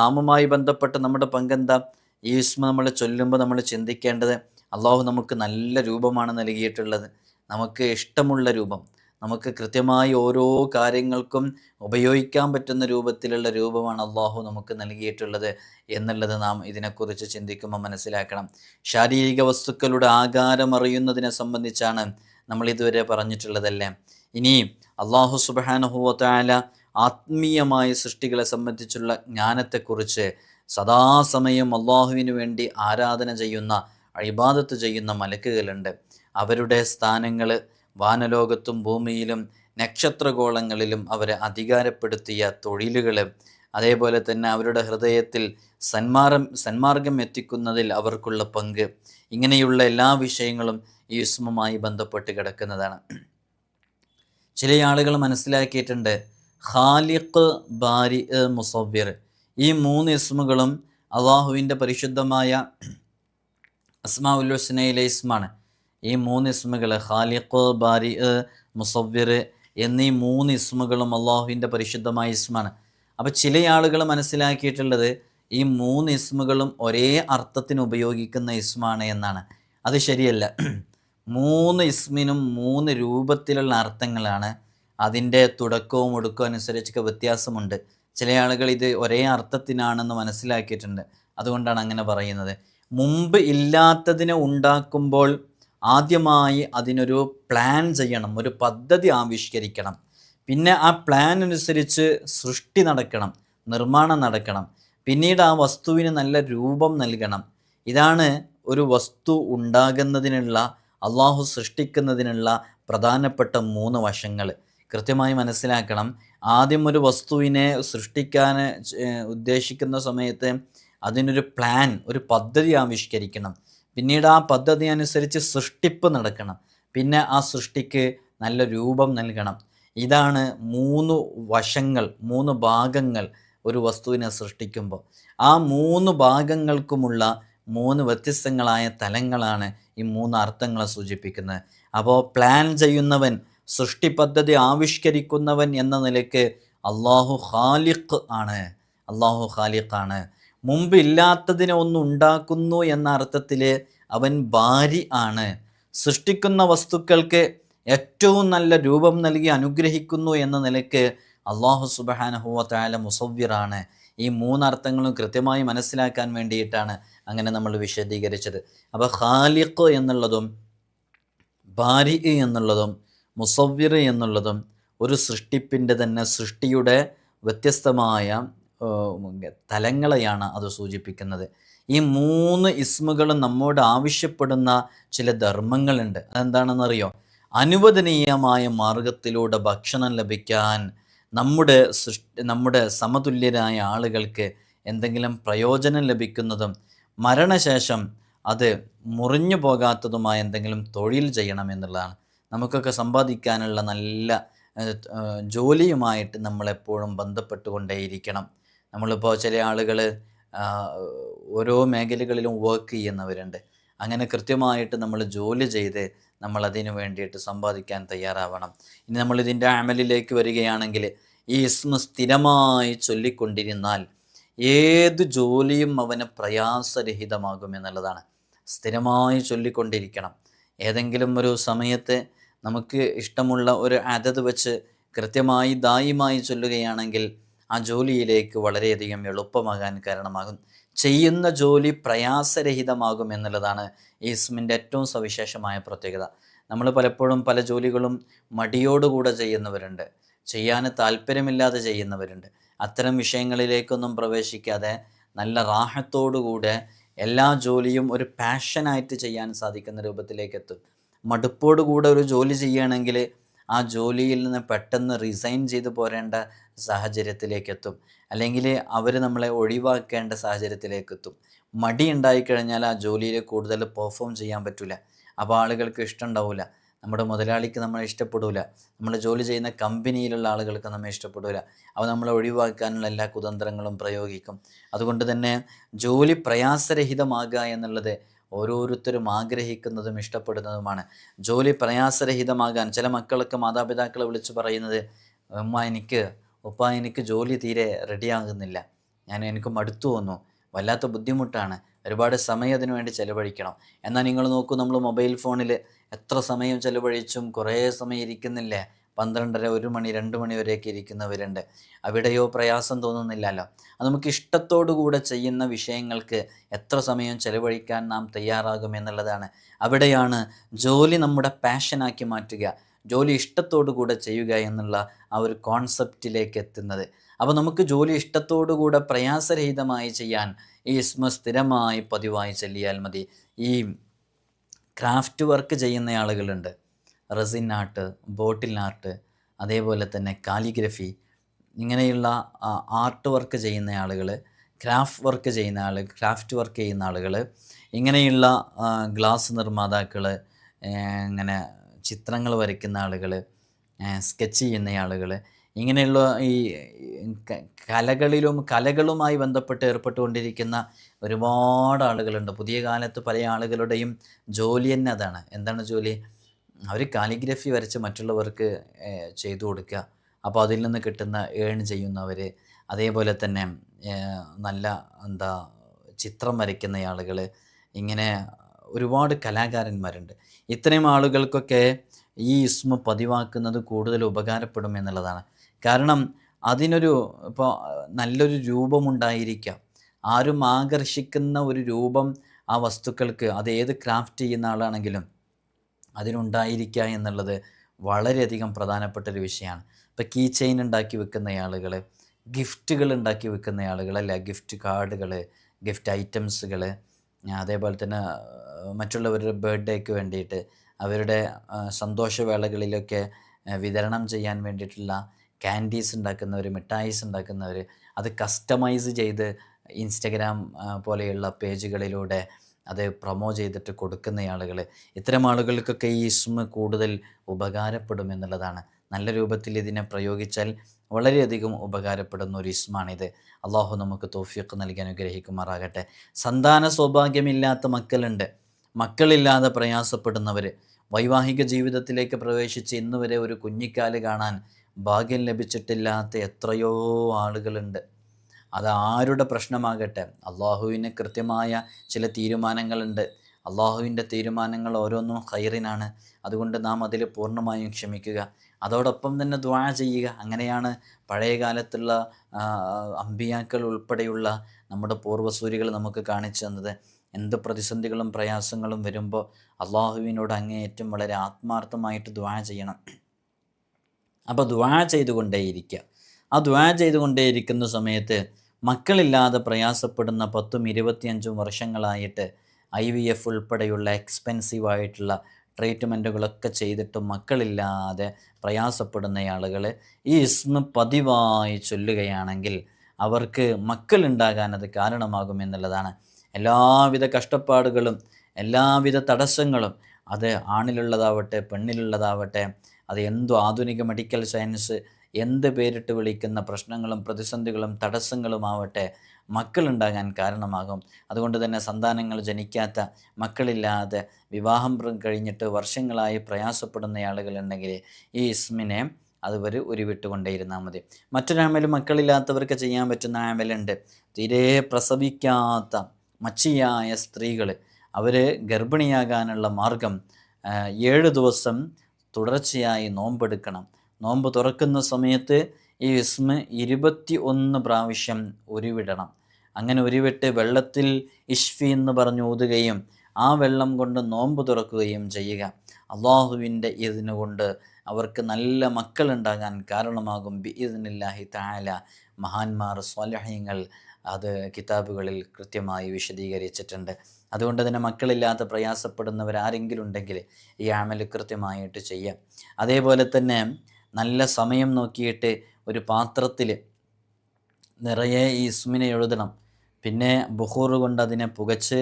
നാമുമായി ബന്ധപ്പെട്ട് നമ്മുടെ പങ്കെന്താ? ഈ ഇസ്മ നമ്മൾ ചൊല്ലുമ്പോൾ നമ്മൾ ചിന്തിക്കേണ്ടത് അള്ളാഹു നമുക്ക് നല്ല രൂപമാണ് നൽകിയിട്ടുള്ളത്. നമുക്ക് ഇഷ്ടമുള്ള രൂപം നമുക്ക് കൃത്യമായി ഓരോ കാര്യങ്ങൾക്കും ഉപയോഗിക്കാൻ പറ്റുന്ന രൂപത്തിലുള്ള രൂപമാണ് അള്ളാഹു നമുക്ക് നൽകിയിട്ടുള്ളത് എന്നുള്ളത് നാം ഇതിനെക്കുറിച്ച് ചിന്തിക്കുമ്പോൾ മനസ്സിലാക്കണം. ശാരീരിക വസ്തുക്കളുടെ ആകാരം അറിയുന്നതിനെ സംബന്ധിച്ചാണ് നമ്മൾ ഇതുവരെ പറഞ്ഞിട്ടുള്ളതല്ലേ? ഇനി അള്ളാഹു സുബാനഹുവല ആത്മീയമായ സൃഷ്ടികളെ സംബന്ധിച്ചുള്ള ജ്ഞാനത്തെക്കുറിച്ച് സദാസമയം അള്ളാഹുവിന് വേണ്ടി ആരാധന ചെയ്യുന്ന അഴിബാദത്ത് ചെയ്യുന്ന മലക്കുകളുണ്ട്. അവരുടെ സ്ഥാനങ്ങൾ വാനലോകത്തും ഭൂമിയിലും നക്ഷത്രഗോളങ്ങളിലും അവരെ അധികാരപ്പെടുത്തിയ തൊഴിലുകൾ അതേപോലെ തന്നെ അവരുടെ ഹൃദയത്തിൽ സന്മാർഗം സന്മാർഗം എത്തിക്കുന്നതിൽ അവർക്കുള്ള പങ്ക് ഇങ്ങനെയുള്ള എല്ലാ വിഷയങ്ങളും ഈ ഇസ്മുമായി ബന്ധപ്പെട്ട് കിടക്കുന്നതാണ്. ചില ആളുകൾ മനസ്സിലാക്കിയിട്ടുണ്ട്. ഖാലിഖ് ബാരി മുസവ്വിർ. ഈ മൂന്ന് ഇസ്മുകളും അള്ളാഹുവിന്റെ പരിശുദ്ധമായ അസ്മാ ഉല്ലുസ്നയിലെ ഇസ്മാണ്. ഈ മൂന്ന് ഇസ്മുകൾ ഖാലിഖ് ബാരി മുസവ്വിർ എന്നീ മൂന്ന് ഇസ്മുകളും അള്ളാഹുവിന്റെ പരിശുദ്ധമായ ഇസ്മാണ്. അപ്പോൾ ചില ആളുകൾ മനസ്സിലാക്കിയിട്ടുള്ളത് ഈ മൂന്ന് ഇസ്മുകളും ഒരേ അർത്ഥത്തിന് ഉപയോഗിക്കുന്ന ഇസ്മാണ് എന്നാണ്. അത് ശരിയല്ല. മൂന്ന് ഇസ്മിനും മൂന്ന് രൂപത്തിലുള്ള അർത്ഥങ്ങളാണ് അതിന്റെ തുടക്കവും ഒടുക്കവും അനുസരിച്ചൊക്കെ വ്യത്യാസമുണ്ട്. ചില ആളുകൾ ഇത് ഒരേ അർത്ഥത്തിനാണെന്ന് മനസ്സിലാക്കിയിട്ടുണ്ട്. അതുകൊണ്ടാണ് അങ്ങനെ പറയുന്നത്. മുമ്പ് ഇല്ലാത്തതിനെ ഉണ്ടാക്കുമ്പോൾ ആദ്യമായി അതിനൊരു പ്ലാൻ ചെയ്യണം ഒരു പദ്ധതി ആവിഷ്കരിക്കണം. പിന്നെ ആ പ്ലാൻ അനുസരിച്ച് സൃഷ്ടി നടക്കണം നിർമ്മാണം നടക്കണം. പിന്നീട് ആ വസ്തുവിന് നല്ല രൂപം നൽകണം. ഇതാണ് ഒരു വസ്തു ഉണ്ടാകുന്നതിനുള്ള അള്ളാഹു സൃഷ്ടിക്കുന്നതിനുള്ള പ്രധാനപ്പെട്ട മൂന്ന് വശങ്ങൾ. കൃത്യമായി മനസ്സിലാക്കണം. ആദ്യം ഒരു വസ്തുവിനെ സൃഷ്ടിക്കാൻ ഉദ്ദേശിക്കുന്ന സമയത്ത് അതിനൊരു പ്ലാൻ ഒരു പദ്ധതി ആവിഷ്കരിക്കണം. പിന്നീട് ആ പദ്ധതി അനുസരിച്ച് സൃഷ്ടിപ്പ് നടക്കണം. പിന്നെ ആ സൃഷ്ടിക്ക് നല്ല രൂപം നൽകണം. ഇതാണ് മൂന്ന് വശങ്ങൾ മൂന്ന് ഭാഗങ്ങൾ ഒരു വസ്തുവിനെ സൃഷ്ടിക്കുമ്പോൾ. ആ മൂന്ന് ഭാഗങ്ങൾക്കുമുള്ള മൂന്ന് വ്യത്യസ്തങ്ങളായ തലങ്ങളാണ് ഈ മൂന്ന് അർത്ഥങ്ങളെ സൂചിപ്പിക്കുന്നത്. അപ്പോൾ പ്ലാൻ ചെയ്യുന്നവൻ സൃഷ്ടി പദ്ധതി ആവിഷ്കരിക്കുന്നവൻ എന്ന നിലയ്ക്ക് അള്ളാഹു ഖാലിഖ് ആണ്. അള്ളാഹു ആണ്. മുമ്പ് ഇല്ലാത്തതിനെ ഒന്ന് ഉണ്ടാക്കുന്നു എന്ന അർത്ഥത്തിൽ അവൻ ബാരി ആണ്. സൃഷ്ടിക്കുന്ന വസ്തുക്കൾക്ക് ഏറ്റവും നല്ല രൂപം നൽകി അനുഗ്രഹിക്കുന്നു എന്ന നിലയ്ക്ക് അള്ളാഹു സുബാനഹുവ താല മുസവ്വിറാണ് ഈ മൂന്നർത്ഥങ്ങളും കൃത്യമായി മനസ്സിലാക്കാൻ വേണ്ടിയിട്ടാണ് അങ്ങനെ നമ്മൾ വിശദീകരിച്ചത്. അപ്പോൾ ഖാലിഖ് എന്നുള്ളതും ബാരി എന്നുള്ളതും മുസവ്വിർ എന്നുള്ളതും ഒരു സൃഷ്ടിപ്പിന്റെ തന്നെ സൃഷ്ടിയുടെ വ്യത്യസ്തമായ തലങ്ങളെയാണ് അത് സൂചിപ്പിക്കുന്നത്. ഈ മൂന്ന് ഇസ്മുകളും നമ്മോട് ആവശ്യപ്പെടുന്ന ചില ധർമ്മങ്ങളുണ്ട്. അതെന്താണെന്നറിയോ? അനുവദനീയമായ മാർഗത്തിലൂടെ ഭക്ഷണം ലഭിക്കാൻ നമ്മുടെ സൃഷ്ടി നമ്മുടെ സമതുല്യരായ ആളുകൾക്ക് എന്തെങ്കിലും പ്രയോജനം ലഭിക്കുന്നതും മരണശേഷം അത് മുറിഞ്ഞു പോകാത്തതുമായ എന്തെങ്കിലും തൊഴിൽ ചെയ്യണം എന്നുള്ളതാണ്. നമുക്കൊക്കെ സമ്പാദിക്കാനുള്ള നല്ല ജോലിയുമായിട്ട് നമ്മളെപ്പോഴും ബന്ധപ്പെട്ടുകൊണ്ടേയിരിക്കണം. നമ്മളിപ്പോൾ ചില ആളുകൾ ഓരോ മേഖലകളിലും വർക്ക് ചെയ്യുന്നവരുണ്ട്. അങ്ങനെ കൃത്യമായിട്ട് നമ്മൾ ജോലി ചെയ്ത് നമ്മളതിനു വേണ്ടിയിട്ട് സമ്പാദിക്കാൻ തയ്യാറാവണം. ഇനി നമ്മളിതിന്റെ അമലിലേക്ക് വരികയാണെങ്കിൽ ഈ സ്ഥിരമായി ചൊല്ലിക്കൊണ്ടിരുന്നാൽ ഏത് ജോലിയും അവന് പ്രയാസരഹിതമാകും എന്നുള്ളതാണ്. സ്ഥിരമായി ചൊല്ലിക്കൊണ്ടിരിക്കണം. ഏതെങ്കിലും ഒരു സമയത്ത് നമുക്ക് ഇഷ്ടമുള്ള ഒരു അതത് വെച്ച് കൃത്യമായി ദായിമായി ചൊല്ലുകയാണെങ്കിൽ ആ ജോലിയിലേക്ക് വളരെയധികം എളുപ്പമാകാൻ കാരണമാകും. ചെയ്യുന്ന ജോലി പ്രയാസരഹിതമാകും എന്നുള്ളതാണ് ഈ ഇസ്മിന്റെ ഏറ്റവും സവിശേഷമായ പ്രത്യേകത. നമ്മൾ പലപ്പോഴും പല ജോലികളും മടിയോടുകൂടെ ചെയ്യുന്നവരുണ്ട്. ചെയ്യാൻ താല്പര്യമില്ലാതെ ചെയ്യുന്നവരുണ്ട്. അത്തരം വിഷയങ്ങളിലേക്കൊന്നും പ്രവേശിക്കാതെ നല്ല റാഹത്തോടുകൂടെ എല്ലാ ജോലിയും ഒരു പാഷനായിട്ട് ചെയ്യാൻ സാധിക്കുന്ന രൂപത്തിലേക്ക് എത്തും മടുപ്പോടുകൂടെ ഒരു ജോലി ചെയ്യുകയാണെങ്കിൽ ആ ജോലിയിൽ നിന്ന് പെട്ടെന്ന് റിസൈൻ ചെയ്തു പോരേണ്ട സാഹചര്യത്തിലേക്ക് എത്തും അല്ലെങ്കിൽ അവർ നമ്മളെ ഒഴിവാക്കേണ്ട സാഹചര്യത്തിലേക്ക് എത്തും മടി ഉണ്ടായിക്കഴിഞ്ഞാൽ ആ ജോലിയിൽ കൂടുതൽ പെർഫോം ചെയ്യാൻ പറ്റില്ല അപ്പോൾ ആളുകൾക്ക് ഇഷ്ടം ഉണ്ടാവില്ല നമ്മുടെ മുതലാളിക്ക് നമ്മളെ ഇഷ്ടപ്പെടില്ല നമ്മൾ ജോലി ചെയ്യുന്ന കമ്പനിയിലുള്ള ആളുകൾക്ക് നമ്മെ ഇഷ്ടപ്പെടില്ല അവ നമ്മളെ ഒഴിവാക്കാനുള്ള എല്ലാ കുതന്ത്രങ്ങളും പ്രയോഗിക്കും. അതുകൊണ്ട് തന്നെ ജോലി പ്രയാസരഹിതമാകുക എന്നുള്ളത് ഓരോരുത്തരും ആഗ്രഹിക്കുന്നതും ഇഷ്ടപ്പെടുന്നതുമാണ്. ജോലി പ്രയാസരഹിതമാകാൻ ചില മക്കളൊക്കെ മാതാപിതാക്കളെ വിളിച്ച് പറയുന്നത് ഉമ്മ എനിക്ക് ഉപ്പ എനിക്ക് ജോലി തീരെ റെഡിയാകുന്നില്ല. ഞാൻ എനിക്ക് മടുത്തു വന്നു വല്ലാത്ത ബുദ്ധിമുട്ടാണ്. ഒരുപാട് സമയം അതിനു വേണ്ടി ചെലവഴിക്കണം. എന്നാൽ നിങ്ങൾ നോക്കൂ നമ്മൾ മൊബൈൽ ഫോണിൽ എത്ര സമയം ചെലവഴിച്ചും കുറേ സമയം ഇരിക്കുന്നില്ലേ? പന്ത്രണ്ടര ഒരു മണി രണ്ട് മണി വരെയൊക്കെ ഇരിക്കുന്നവരുണ്ട്. അവിടെയോ പ്രയാസം തോന്നുന്നില്ലല്ലോ. അത് നമുക്ക് ഇഷ്ടത്തോടു കൂടെ ചെയ്യുന്ന വിഷയങ്ങൾക്ക് എത്ര സമയം ചെലവഴിക്കാൻ നാം തയ്യാറാകും എന്നുള്ളതാണ്. അവിടെയാണ് ജോലി നമ്മുടെ പാഷനാക്കി മാറ്റുക. ജോലി ഇഷ്ടത്തോടു കൂടെ ചെയ്യുക എന്നുള്ള ആ ഒരു കോൺസെപ്റ്റിലേക്ക് എത്തുന്നത്. അപ്പോൾ നമുക്ക് ജോലി ഇഷ്ടത്തോടുകൂടെ പ്രയാസരഹിതമായി ചെയ്യാൻ ഈ ഇസ്മ സ്ഥിരമായി പതിവായി ചെല്ലിയാൽ മതി. ഈ ക്രാഫ്റ്റ് വർക്ക് ചെയ്യുന്ന ആളുകളുണ്ട്. റെസിൻ ആർട്ട് ബോട്ടിൽ ആർട്ട് അതേപോലെ തന്നെ കാലിഗ്രഫി ഇങ്ങനെയുള്ള ആർട്ട് വർക്ക് ചെയ്യുന്ന ആളുകൾ ക്രാഫ്റ്റ് വർക്ക് ചെയ്യുന്ന ആൾ ക്രാഫ്റ്റ് വർക്ക് ചെയ്യുന്ന ആളുകൾ ഇങ്ങനെയുള്ള ഗ്ലാസ് നിർമ്മാതാക്കൾ ഇങ്ങനെ ചിത്രങ്ങൾ വരയ്ക്കുന്ന ആളുകൾ സ്കെച്ച് ചെയ്യുന്ന ആളുകൾ ഇങ്ങനെയുള്ള ഈ കലകളിലും കലകളുമായി ബന്ധപ്പെട്ട് ഏർപ്പെട്ടുകൊണ്ടിരിക്കുന്ന ഒരുപാട് ആളുകളുണ്ട്. പുതിയ കാലത്ത് പല ആളുകളുടെയും ജോലി തന്നെ അതാണ്. എന്താണ് ജോലി? അവർ കാലിഗ്രഫി വരച്ച് മറ്റുള്ളവർക്ക് ചെയ്തു കൊടുക്കുക. അപ്പോൾ അതിൽ നിന്ന് കിട്ടുന്ന ഏൺ ചെയ്യുന്നവർ അതേപോലെ തന്നെ നല്ല എന്താ ചിത്രം വരയ്ക്കുന്ന ആളുകൾ ഇങ്ങനെ ഒരുപാട് കലാകാരന്മാരുണ്ട്. ഇത്രയും ആളുകൾക്കൊക്കെ ഈ ഇസ്മ പതിവാക്കുന്നത് കൂടുതൽ ഉപകാരപ്പെടും എന്നുള്ളതാണ്. കാരണം അതിനൊരു ഇപ്പോൾ നല്ലൊരു രൂപമുണ്ടായിരിക്കാം. ആരും ആകർഷിക്കുന്ന ഒരു രൂപം ആ വസ്തുക്കൾക്ക് അത് ഏത് ക്രാഫ്റ്റ് ചെയ്യുന്ന ആളാണെങ്കിലും അതിനുണ്ടായിരിക്കുക എന്നുള്ളത് വളരെയധികം പ്രധാനപ്പെട്ട ഒരു വിഷയമാണ് ഇപ്പോൾ കീ ചെയിൻ ഉണ്ടാക്കി വെക്കുന്ന ആളുകൾ ഗിഫ്റ്റുകൾ ഉണ്ടാക്കി വെക്കുന്ന ആളുകൾ അല്ല? ഗിഫ്റ്റ് കാർഡുകൾ ഗിഫ്റ്റ് ഐറ്റംസുകൾ അതേപോലെ തന്നെ മറ്റുള്ളവരുടെ ബർത്ത്ഡേക്ക് വേണ്ടിയിട്ട് അവരുടെ സന്തോഷവേളകളിലൊക്കെ വിതരണം ചെയ്യാൻ വേണ്ടിയിട്ടുള്ള ക്യാൻഡീസ് ഉണ്ടാക്കുന്നവർ മിഠായിസ് ഉണ്ടാക്കുന്നവർ അത് കസ്റ്റമൈസ് ചെയ്ത് ഇൻസ്റ്റഗ്രാം പോലെയുള്ള പേജുകളിലൂടെ അത് പ്രൊമോ ചെയ്തിട്ട് കൊടുക്കുന്ന ആളുകൾ ഇത്തരം ആളുകൾക്കൊക്കെ ഈ ഇസ്മ കൂടുതൽ ഉപകാരപ്പെടും എന്നുള്ളതാണ്. നല്ല രൂപത്തിൽ ഇതിനെ പ്രയോഗിച്ചാൽ വളരെയധികം ഉപകാരപ്പെടുന്ന ഒരു ഇസ്മാണിത് അള്ളാഹു നമുക്ക് തോഫിയൊക്കെ നൽകി അനുഗ്രഹിക്കുമാറാകട്ടെ. സന്താന സൗഭാഗ്യമില്ലാത്ത മക്കളുണ്ട്. മക്കളില്ലാതെ പ്രയാസപ്പെടുന്നവർ വൈവാഹിക ജീവിതത്തിലേക്ക് പ്രവേശിച്ച് ഇന്നുവരെ ഒരു കുഞ്ഞിക്കാൽ കാണാൻ ഭാഗ്യം ലഭിച്ചിട്ടില്ലാത്ത എത്രയോ ആളുകളുണ്ട്. അത് ആരുടെ പ്രശ്നമാകട്ടെ? അള്ളാഹുവിന് കൃത്യമായ ചില തീരുമാനങ്ങളുണ്ട്. അള്ളാഹുവിന്റെ തീരുമാനങ്ങൾ ഓരോന്നും ഹൈറിനാണ് അതുകൊണ്ട് നാം അതിൽ പൂർണമായും ക്ഷമിക്കുക. അതോടൊപ്പം തന്നെ ദ്വാ ചെയ്യുക. അങ്ങനെയാണ് പഴയകാലത്തുള്ള അമ്പിയാക്കൾ ഉൾപ്പെടെയുള്ള നമ്മുടെ പൂർവസൂരികൾ നമുക്ക് കാണിച്ചു തന്നത്. എന്ത് പ്രതിസന്ധികളും പ്രയാസങ്ങളും വരുമ്പോൾ അള്ളാഹുവിനോട് അങ്ങേയറ്റം വളരെ ആത്മാർത്ഥമായിട്ട് ദ്വാ ചെയ്യണം. അപ്പോൾ ദ്വാ ചെയ്തുകൊണ്ടേയിരിക്കുക ആ ദ്വാ ചെയ്തുകൊണ്ടേയിരിക്കുന്ന സമയത്ത് മക്കളില്ലാതെ പ്രയാസപ്പെടുന്ന പത്തും ഇരുപത്തിയഞ്ചും വർഷങ്ങളായിട്ട് ഐ വി എഫ് ഉൾപ്പെടെയുള്ള എക്സ്പെൻസീവ് ആയിട്ടുള്ള ട്രീറ്റ്മെന്റുകളൊക്കെ ചെയ്തിട്ടും മക്കളില്ലാതെ പ്രയാസപ്പെടുന്ന ആളുകൾ ഈ ഇസ്മ പതിവായി ചൊല്ലുകയാണെങ്കിൽ അവർക്ക് മക്കളുണ്ടാകാൻ അത് കാരണമാകും എന്നുള്ളതാണ്. എല്ലാവിധ കഷ്ടപ്പാടുകളും എല്ലാവിധ തടസ്സങ്ങളും അത് ആണിലുള്ളതാവട്ടെ പെണ്ണിലുള്ളതാവട്ടെ അത് എന്തോ ആധുനിക മെഡിക്കൽ സയൻസ് എന്ത് പേരിട്ട് വിളിക്കുന്ന പ്രശ്നങ്ങളും പ്രതിസന്ധികളും തടസ്സങ്ങളുമാവട്ടെ മക്കളുണ്ടാകാൻ കാരണമാകും. അതുകൊണ്ട് തന്നെ സന്താനങ്ങൾ ജനിക്കാത്ത മക്കളില്ലാതെ വിവാഹം കഴിഞ്ഞിട്ട് വർഷങ്ങളായി പ്രയാസപ്പെടുന്ന ആളുകളുണ്ടെങ്കിൽ ഈ ഇസ്മിനെ അതുവരെ ഉരുവിട്ടുകൊണ്ടേയിരുന്നാൽ മതി. മറ്റൊരാമലും മക്കളില്ലാത്തവർക്ക് ചെയ്യാൻ പറ്റുന്ന ആമലുണ്ട് തീരെ പ്രസവിക്കാത്ത മച്ചിയായ സ്ത്രീകൾ അവർ ഗർഭിണിയാകാനുള്ള മാർഗം ഏഴ് ദിവസം തുടർച്ചയായി നോമ്പെടുക്കണം. നോമ്പ് തുറക്കുന്ന സമയത്ത് ഈ ഇസ്മ ഇരുപത്തി ഒന്ന് പ്രാവശ്യം ഉരുവിടണം. അങ്ങനെ ഉരുവിട്ട് വെള്ളത്തിൽ ഇഷ്ഫി എന്ന് പറഞ്ഞു ഊതുകയും ആ വെള്ളം കൊണ്ട് നോമ്പ് തുറക്കുകയും ചെയ്യുക. അള്ളാഹുവിന്റെ ഇതിനുകൊണ്ട് അവർക്ക് നല്ല മക്കളുണ്ടാകാൻ കാരണമാകും. ബി ഇതിനില്ലാഹി താല മഹാന്മാർ സ്വാലഹ്യങ്ങൾ അത് കിതാബുകളിൽ കൃത്യമായി വിശദീകരിച്ചിട്ടുണ്ട്. അതുകൊണ്ട് തന്നെ മക്കളില്ലാത്ത പ്രയാസപ്പെടുന്നവർ ആരെങ്കിലും ഉണ്ടെങ്കിൽ ഈ ആമൽ കൃത്യമായിട്ട് ചെയ്യാം. അതേപോലെ തന്നെ നല്ല സമയം നോക്കിയിട്ട് ഒരു പാത്രത്തിൽ നിറയെ ഈ ഇസ്മിനെ എഴുതണം. പിന്നെ ബുഹൂർ കൊണ്ട് അതിനെ പുകച്ച്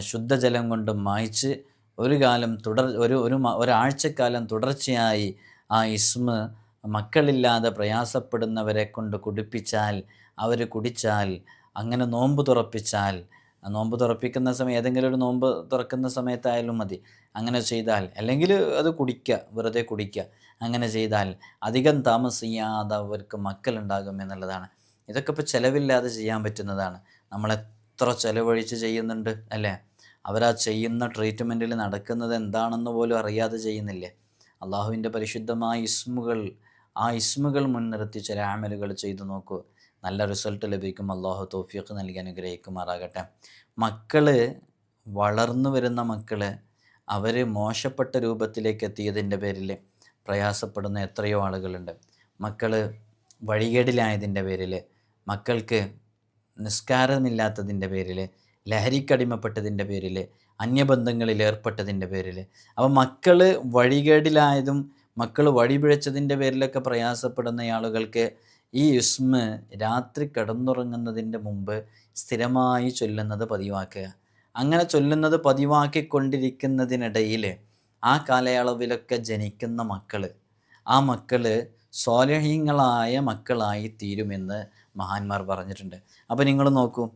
ശുദ്ധജലം കൊണ്ട് മായ്ച്ച് ഒരു കാലം തുടർ ഒരു ഒരു ഒരാഴ്ചക്കാലം തുടർച്ചയായി ആ ഇസ്മ മക്കളില്ലാതെ പ്രയാസപ്പെടുന്നവരെ കൊണ്ട് കുടിപ്പിച്ചാൽ അവർ കുടിച്ചാൽ അങ്ങനെ നോമ്പ് തുറപ്പിച്ചാൽ നോമ്പ് തുറപ്പിക്കുന്ന സമയം ഏതെങ്കിലും ഒരു നോമ്പ് തുറക്കുന്ന സമയത്തായാലും മതി. അങ്ങനെ ചെയ്താൽ അല്ലെങ്കിൽ അത് കുടിക്കുക വെറുതെ കുടിക്കുക. അങ്ങനെ ചെയ്താൽ അധികം താമസിയാതെ അവർക്ക് മക്കളുണ്ടാകും എന്നുള്ളതാണ്. ഇതൊക്കെ ഇപ്പോൾ ചിലവില്ലാതെ ചെയ്യാൻ പറ്റുന്നതാണ്. നമ്മളെത്ര ചിലവഴിച്ച് ചെയ്യുന്നുണ്ട് അല്ലേ? അവരാ ചെയ്യുന്ന ട്രീറ്റ്മെന്റിൽ നടക്കുന്നത് എന്താണെന്ന് പോലും അറിയാതെ ചെയ്യുന്നില്ലേ? അള്ളാഹുവിന്റെ പരിശുദ്ധമായ ഇസ്മുകൾ ആ ഇസ്മുകൾ മുൻനിർത്തി ചില ആമലുകൾ ചെയ്തു നോക്കൂ. നല്ല റിസൾട്ട് ലഭിക്കും. അള്ളാഹു തോഫിയൊക്കെ നൽകി അനുഗ്രഹിക്കുമാറാകട്ടെ. മക്കൾ വളർന്നു വരുന്ന മക്കൾ അവർ മോശപ്പെട്ട രൂപത്തിലേക്ക് എത്തിയതിന്റെ പേരിൽ പ്രയാസപ്പെടുന്ന എത്രയോ ആളുകളുണ്ട്. മക്കൾ വഴികേടിലായതിന്റെ പേരിൽ മക്കൾക്ക് നിസ്കാരമില്ലാത്തതിന്റെ പേരിൽ ലഹരിക്കടിമപ്പെട്ടതിന്റെ പേരിൽ അന്യബന്ധങ്ങളിൽ ഏർപ്പെട്ടതിന്റെ പേരിൽ അപ്പോൾ മക്കൾ വഴികേടിലായതും മക്കൾ വഴിപിഴച്ചതിന്റെ പേരിലൊക്കെ പ്രയാസപ്പെടുന്ന ആളുകൾക്ക് ഈ ഇസ്മ രാത്രി കിടന്നുറങ്ങുന്നതിന്റെ മുമ്പ് സ്ഥിരമായി ചൊല്ലുന്നത് പതിവാക്കുക. അങ്ങനെ ചൊല്ലുന്നത് പതിവാക്കിക്കൊണ്ടിരിക്കുന്നതിനിടയിൽ ആ കാലയളവിലൊക്കെ ജനിക്കുന്ന മക്കൾ ആ മക്കൾ സ്വാലഹീങ്ങളായ മക്കളായി തീരുമെന്ന് മഹാന്മാർ പറഞ്ഞിട്ടുണ്ട്. അപ്പോൾ നിങ്ങൾ നോക്കൂ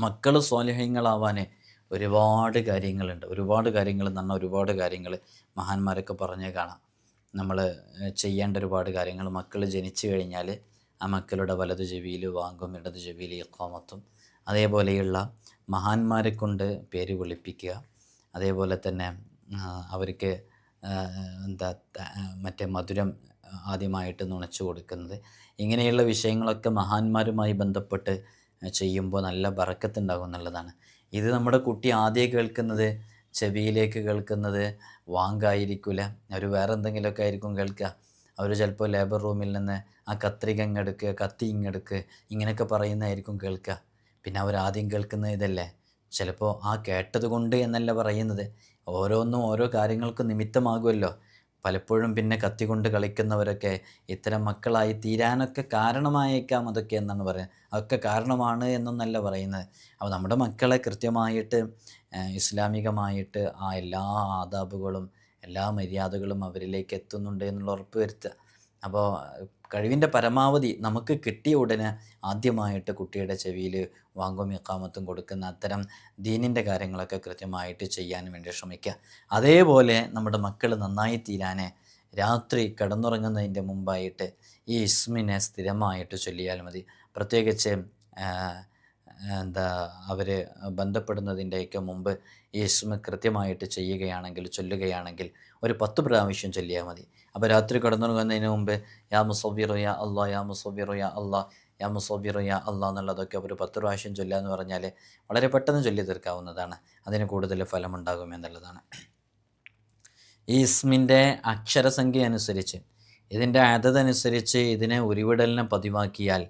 മക്കൾ സ്വാലഹ്യങ്ങളാവാൻ ഒരുപാട് കാര്യങ്ങളുണ്ട്. ഒരുപാട് കാര്യങ്ങൾ എന്ന് ഒരുപാട് കാര്യങ്ങൾ മഹാന്മാരൊക്കെ പറഞ്ഞേ കാണാം. നമ്മൾ ചെയ്യേണ്ട ഒരുപാട് കാര്യങ്ങൾ മക്കൾ ജനിച്ചു കഴിഞ്ഞാൽ ആ മക്കളുടെ വലതു ചെവിയിൽ വാങ്ങും ഇടതു ചെവിയിൽ ഇക്കോമത്തും അതേപോലെയുള്ള മഹാന്മാരെ കൊണ്ട് പേര് വിളിപ്പിക്കുക. അതേപോലെ തന്നെ അവർക്ക് എന്താ മറ്റേ മധുരം ആദ്യമായിട്ട് നുണച്ചു കൊടുക്കുന്നത്. ഇങ്ങനെയുള്ള വിഷയങ്ങളൊക്കെ മഹാന്മാരുമായി ബന്ധപ്പെട്ട് ചെയ്യുമ്പോൾ നല്ല ബറക്കത്തുണ്ടാകും എന്നുള്ളതാണ്. ഇത് നമ്മുടെ കുട്ടി ആദ്യം കേൾക്കുന്നത് ചെവിയിലേക്ക് കേൾക്കുന്നത് വാങ്കായിരിക്കില്ല അവർ വേറെ എന്തെങ്കിലുമൊക്കെ ആയിരിക്കും കേൾക്കുക. അവർ ചിലപ്പോൾ ലേബർ റൂമിൽ നിന്ന് ആ കത്രിക ഇങ്ങെടുക്കുക കത്തി ഇങ്ങെടുക്കുക ഇങ്ങനെയൊക്കെ പറയുന്നതായിരിക്കും കേൾക്കുക. പിന്നെ അവർ ആദ്യം കേൾക്കുന്നത് ഇതല്ലേ? ചിലപ്പോൾ ആ കേട്ടത് കൊണ്ട് എന്നല്ല പറയുന്നത്. ഓരോന്നും ഓരോ കാര്യങ്ങൾക്കും നിമിത്തമാകുമല്ലോ. പലപ്പോഴും പിന്നെ കത്തി കൊണ്ട് കളിക്കുന്നവരൊക്കെ ഇത്തരം മക്കളായി തീരാനൊക്കെ കാരണമായേക്കാം അതൊക്കെ എന്നാണ് പറയുന്നത്. അതൊക്കെ കാരണമാണ് എന്നൊന്നല്ല പറയുന്നത്. അപ്പോൾ നമ്മുടെ മക്കളെ കൃത്യമായിട്ട് ഇസ്ലാമികമായിട്ട് ആ എല്ലാ ആദാബുകളും എല്ലാ മര്യാദകളും അവരിലേക്ക് എത്തുന്നുണ്ട് എന്നുള്ള ഉറപ്പ് വരുത്തുക. അപ്പോൾ കഴിവിന്റെ പരമാവധി നമുക്ക് കിട്ടിയ ഉടനെ ആദ്യമായിട്ട് കുട്ടിയുടെ ചെവിയിൽ വാങ്ങും ഇക്കാമത്തും കൊടുക്കുന്ന അത്തരം ദീനിന്റെ കാര്യങ്ങളൊക്കെ കൃത്യമായിട്ട് ചെയ്യാൻ വേണ്ടി ശ്രമിക്കുക. അതേപോലെ നമ്മുടെ മക്കൾ നന്നായി തീരാൻ രാത്രി കിടന്നുറങ്ങുന്നതിന്റെ മുമ്പായിട്ട് ഈ ഇസ്മിനെ സ്ഥിരമായിട്ട് ചൊല്ലിയാൽ മതി. പ്രത്യേകിച്ച് എന്താ അവർ ബന്ധപ്പെടുന്നതിന്റെയൊക്കെ മുമ്പ് ഇസ്മ കൃത്യമായിട്ട് ചെയ്യുകയാണെങ്കിൽ ചൊല്ലുകയാണെങ്കിൽ ഒരു പത്ത് പ്രാവശ്യം ചൊല്ലിയാൽ മതി. അപ്പോൾ രാത്രി കിടന്നുറങ്ങുന്നതിന് മുമ്പ് യാ മുസബിറു യാ അള്ളാ യാ മുസബിറു യാ അള്ളാ യാ മുസബിറു യാ അള്ളാ എന്നുള്ളതൊക്കെ ഒരു പത്ത് പ്രാവശ്യം ചൊല്ലുക എന്ന് പറഞ്ഞാൽ വളരെ പെട്ടെന്ന് ചൊല്ലി തീർക്കാവുന്നതാണ്. അതിന് കൂടുതൽ ഫലമുണ്ടാകും എന്നുള്ളതാണ്. ഈ ഇസ്മിന്റെ അക്ഷരസംഖ്യ അനുസരിച്ച് ഇതിന്റെ അതതനുസരിച്ച് ഇതിനെ ഉരുവിടലിനെ പതിവാക്കിയാൽ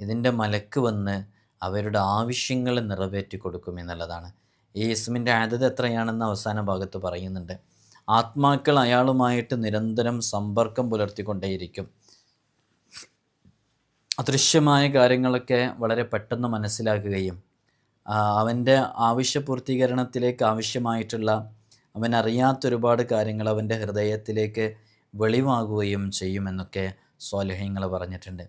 ഇതിന്റെ മലക്ക് വന്ന് അവരുടെ ആവശ്യങ്ങൾ നിറവേറ്റി കൊടുക്കും എന്നുള്ളതാണ്. ഈ ഇസ്മിന്റെ എത്രയാണെന്ന് അവസാന ഭാഗത്ത് പറയുന്നുണ്ട്. ആത്മാക്കൾ അയാളുമായിട്ട് നിരന്തരം സമ്പർക്കം പുലർത്തിക്കൊണ്ടേയിരിക്കും. അദൃശ്യമായ കാര്യങ്ങളൊക്കെ വളരെ പെട്ടെന്ന് മനസ്സിലാക്കുകയും അവന്റെ ആവശ്യപൂർത്തീകരണത്തിലേക്ക് ആവശ്യമായിട്ടുള്ള അവൻ അറിയാത്ത ഒരുപാട് കാര്യങ്ങൾ അവന്റെ ഹൃദയത്തിലേക്ക് വെളിവാകുകയും ചെയ്യുമെന്നൊക്കെ സ്വാലഹ്യങ്ങൾ പറഞ്ഞിട്ടുണ്ട്.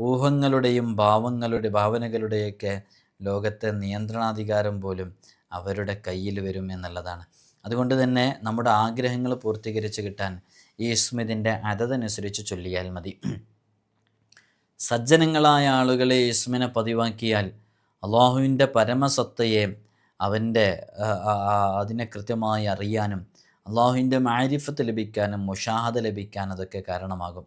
ഊഹങ്ങളുടെയും ഭാവങ്ങളുടെ ഭാവനകളുടെയൊക്കെ ലോകത്തെ നിയന്ത്രണാധികാരം പോലും അവരുടെ കയ്യിൽ വരും എന്നുള്ളതാണ്. അതുകൊണ്ട് തന്നെ നമ്മുടെ ആഗ്രഹങ്ങൾ പൂർത്തീകരിച്ച് കിട്ടാൻ ഈ ഇസ്മിതിന്റെ അതതനുസരിച്ച് ചൊല്ലിയാൽ മതി. സജ്ജനങ്ങളായ ആളുകളെ ഇസ്മിനെ പതിവാക്കിയാൽ അള്ളാഹുവിന്റെ പരമസത്തയെ അവന്റെ അതിനെ കൃത്യമായി അറിയാനും അള്ളാഹുവിന്റെ മാരിഫത്ത് ലഭിക്കാനും മുഷാഹദ ലഭിക്കാനും അതൊക്കെ കാരണമാകും.